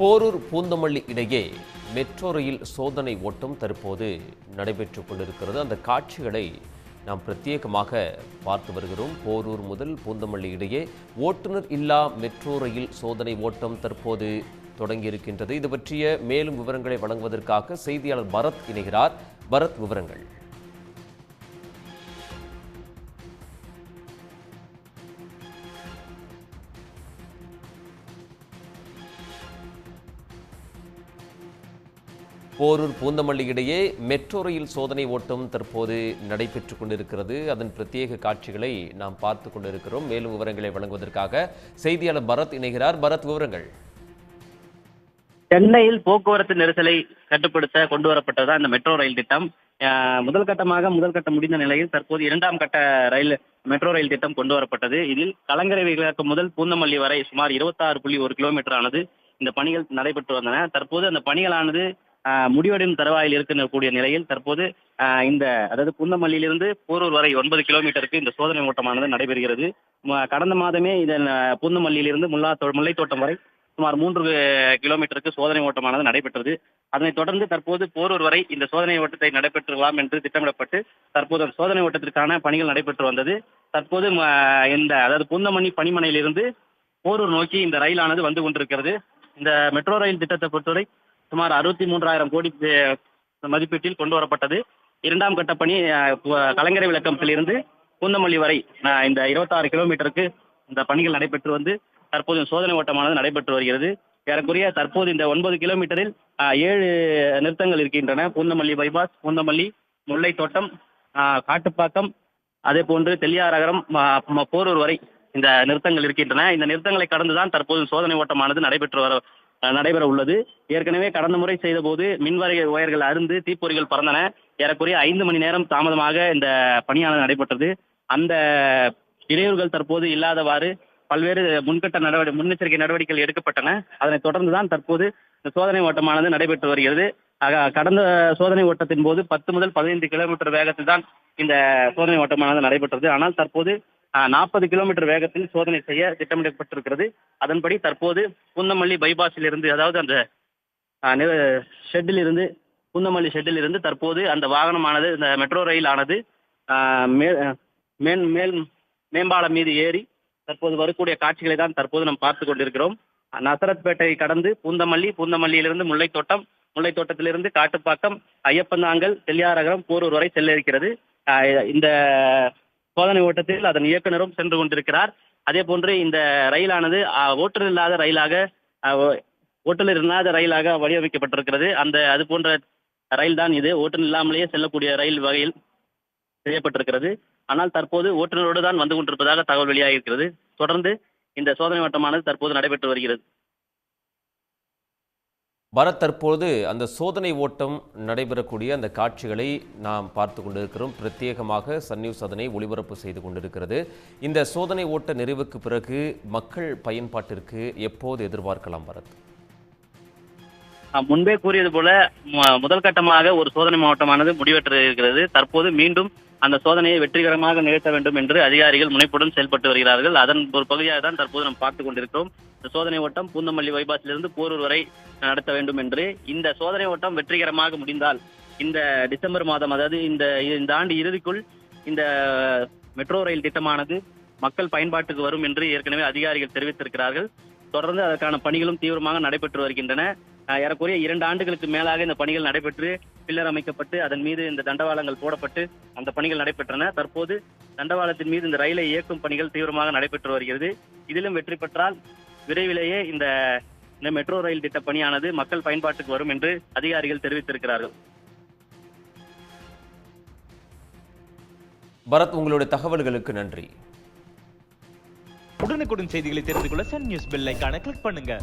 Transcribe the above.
போரூர் பூந்தமல்லி இடையே metro rail சோதனை ஓட்டம் தற்போது நடைபெற்றுக் கொண்டிருக்கிறது. அந்த காட்சிகளை நாம் பிரத்யேகமாக பார்த்து வருகிறோம். போரூர் முதல் பூந்தமல்லி இடையே ஓட்டுநர் இல்லா மெட்ரோ ரயில் சோதனை ஓட்டம் தற்போது தொடங்கியிருக்கின்றது. இது பற்றிய மேலும் விவரங்களை வழங்குவதற்காக செய்தியாளர் பரத் இணைகிறார். பரத் விவரங்கள். போரூர் பூந்தமல்லி இடையே மெட்ரோ ரயில் சோதனை ஓட்டம் தற்போது நடைபெற்றுக் கொண்டிருக்கிறது. அதன் பிரத்யேக காட்சிகளை நாம் பார்த்து கொண்டிருக்கிறோம். மேலும் விவரங்களை வழங்குவதற்காக செய்தியாளர் பரத் இணைகிறார். பரத் விவரங்கள். சென்னையில் போக்குவரத்து நெரிசலை கட்டுப்படுத்த கொண்டு வரப்பட்டதுதான் இந்த மெட்ரோ ரயில் திட்டம். முதல் கட்டமாக முதல் கட்டம் முடிந்த நிலையில் தற்போது இரண்டாம் கட்ட ரயில் மெட்ரோ ரயில் திட்டம் கொண்டு வரப்பட்டது. இதில் கலங்கரை விளக்கம் முதல் பூந்தமல்லி வரை சுமார் 26.1 புள்ளி ஒரு கிலோமீட்டர் ஆனது இந்த பணிகள் நடைபெற்று வந்தன. தற்போது அந்த பணிகளானது முடிவடையும் தருவாயில் இருக்கக்கூடிய நிலையில் தற்போது இந்த அதாவது குந்தமல்லியிலிருந்து போரூர் வரை ஒன்பது கிலோமீட்டருக்கு இந்த சோதனை ஓட்டமானது நடைபெறுகிறது. கடந்த மாதமே இதன் புந்தமல்லியிலிருந்து பூந்தமல்லியிலிருந்து முல்லா முல்லைத்தோட்டம் வரை சுமார் மூன்று கிலோமீட்டருக்கு சோதனை ஓட்டமானது நடைபெற்றது. அதனைத் தொடர்ந்து தற்போது போரூர் வரை இந்த சோதனை ஓட்டத்தை நடைபெற்றலாம் என்று திட்டமிடப்பட்டு தற்போது அந்த சோதனை ஓட்டத்திற்கான பணிகள் நடைபெற்று வந்தது. தற்போது இந்த அதாவது புந்தமணி பணிமனையிலிருந்து போரூர் நோக்கி இந்த ரயிலானது வந்து கொண்டிருக்கிறது. இந்த மெட்ரோ ரயில் திட்டத்தை பொறுத்தவரை சுமார் அறுபத்தி மூன்றாயிரம் கோடி மதிப்பீட்டில் கொண்டு வரப்பட்டது. இரண்டாம் கட்ட பணி கலைஞரை பு- விளக்கத்திலிருந்து பூந்தமல்லி வரை இந்த இருபத்தாறு கிலோமீட்டருக்கு இந்த பணிகள் நடைபெற்று வந்து தற்போது சோதனை ஓட்டமானது நடைபெற்று வருகிறது. ஏறக்குறைய தற்போது இந்த ஒன்பது கிலோமீட்டரில் ஏழு நிறுத்தங்கள் இருக்கின்றன. பூந்தமல்லி பைபாஸ் பூந்தமல்லி முல்லை தோட்டம் காட்டுப்பாக்கம் அதே போன்று தெல்லியாரகரம் போரூர் வரை இந்த நிறுத்தங்கள் இருக்கின்றன. இந்த நிறுத்தங்களை கடந்துதான் தற்போது சோதனை ஓட்டமானது நடைபெற்று வர நடைபெற உள்ளது. ஏற்கனவே கடந்த முறை செய்த போது மின்வரை உயர்கள் அருந்து தீப்பொறிகள் பறந்தன. ஏறக்குறைய ஐந்து மணி நேரம் தாமதமாக இந்த பணியானது நடைபெற்றது. அந்த இடையூறுகள் தற்போது இல்லாதவாறு பல்வேறு முன்கட்ட நடவடிக்கை முன்னெச்சரிக்கை நடவடிக்கைகள் எடுக்கப்பட்டன. அதனைத் தொடர்ந்து தான் தற்போது இந்த சோதனை ஓட்டமானது நடைபெற்று வருகிறது. ஆக, கடந்த சோதனை ஓட்டத்தின் போது பத்து முதல் பதினைந்து கிலோமீட்டர் வேகத்தில் தான் இந்த சோதனை ஓட்டமானது நடைபெற்றது. ஆனால் தற்போது நாற்பது கிலோமீட்டர் வேகத்தில் சோதனை செய்ய திட்டமிடப்பட்டிருக்கிறது. அதன்படி தற்போது புந்தமல்லி பைபாஸில் இருந்து அதாவது அந்த ஷெட்டில் இருந்து புந்தமல்லி ஷெட்டில் இருந்து தற்போது அந்த வாகனமானது இந்த மெட்ரோ ரயில் ஆனது மேல் மே மேல் மேம்பாலம் மீது ஏறி தற்போது வரக்கூடிய காட்சிகளை தான் தற்போது நாம் பார்த்து கொண்டிருக்கிறோம். நசரத்பேட்டை கடந்து பூந்தமல்லி பூந்தமல்லியிலிருந்து முல்லைத்தோட்டம் முல்லைத்தோட்டத்திலிருந்து காட்டுப்பாக்கம் ஐயப்பந்தாங்கல் தெல்லியாரகரம் போரூர் வரை செல்ல இருக்கிறது. இந்த சோதனை ஓட்டத்தில் அதன் இயக்குனரும் சென்று கொண்டிருக்கிறார். அதே போன்று இந்த ரயிலானது ஓட்டுநர் இல்லாத ரயிலாக ஆஹ், ஓட்டுநர் இல்லாத ரயிலாக வடிவமைக்கப்பட்டிருக்கிறது. அந்த அது போன்ற ரயில் தான் இது. ஓட்டுநர் இல்லாமலேயே செல்லக்கூடிய ரயில் வகையில் செய்யப்பட்டிருக்கிறது. ஆனால் தற்போது ஓட்டுநரோடு தான் வந்து கொண்டிருப்பதாக தகவல் வெளியாகியிருக்கிறது. தொடர்ந்து இந்த சோதனை ஓட்டமானது தற்போது நடைபெற்று வருகிறது. பரத் தற்போது அந்த சோதனை ஓட்டம் நடைபெறக்கூடிய அந்த காட்சிகளை நாம் பார்த்து கொண்டிருக்கிறோம். பிரத்யேகமாக சன் நியூஸ் அதனை ஒளிபரப்பு செய்து கொண்டிருக்கிறது. இந்த சோதனை ஓட்ட நிறைவுக்கு பிறகு மக்கள் பயன்பாட்டிற்கு எப்போது எதிர்பார்க்கலாம் பரத்? முன்பே கூறியது போல முதல் கட்டமாக ஒரு சோதனை மாவட்டமானது முடிவெற்று இருக்கிறது தற்போது மீண்டும் அந்த சோதனையை வெற்றிகரமாக நிகழ்த்த வேண்டும் என்று அதிகாரிகள் முனைப்புடன் செயல்பட்டு வருகிறார்கள். அதன் ஒரு பகுதியாக தான் தற்போது நாம் பார்த்துக் கொண்டிருக்கிறோம். இந்த சோதனை ஓட்டம் பூந்தமல்லி பைபாஸிலிருந்து போரூர் வரை நடத்த வேண்டும் என்று. இந்த சோதனை ஓட்டம் வெற்றிகரமாக முடிந்தால் இந்த டிசம்பர் மாதம் அதாவது இந்த இந்த ஆண்டு இறுதிக்குள் இந்த மெட்ரோ ரயில் திட்டமானது மக்கள் பயன்பாட்டுக்கு வரும் என்று ஏற்கனவே அதிகாரிகள் தெரிவித்திருக்கிறார்கள். தொடர்ந்து அதற்கான பணிகளும் தீவிரமாக நடைபெற்று வருகின்றன. ஏறக்குறைய இரண்டு ஆண்டுகளுக்கு மேலாக இந்த பணிகள் நடைபெற்று பில்லர் அமைக்கப்பட்டு அதன் மீது இந்த தண்டவாளங்கள் போடப்பட்டு அந்த பணிகள் நடைபெற்றன. தற்போது தண்டவாளத்தின் மீது இந்த ரயிலை இயக்கும் பணிகள் தீவிரமாக நடைபெற்று வருகிறது. இதிலும் வெற்றி பெற்றால் விரைவிலேயே இந்த இந்த மெட்ரோ ரயில் திட்ட பணியானது மக்கள் பயன்பாட்டுக்கு வரும் என்று அதிகாரிகள் தெரிவித்திருக்கிறார்கள். பரத் உங்களுடைய தகவல்களுக்கு நன்றி. உடனுக்குடன் செய்திகளை தெரிந்து கொள்ள சன் நியூஸ் பெல் ஐகானை கிளிக் பண்ணுங்க.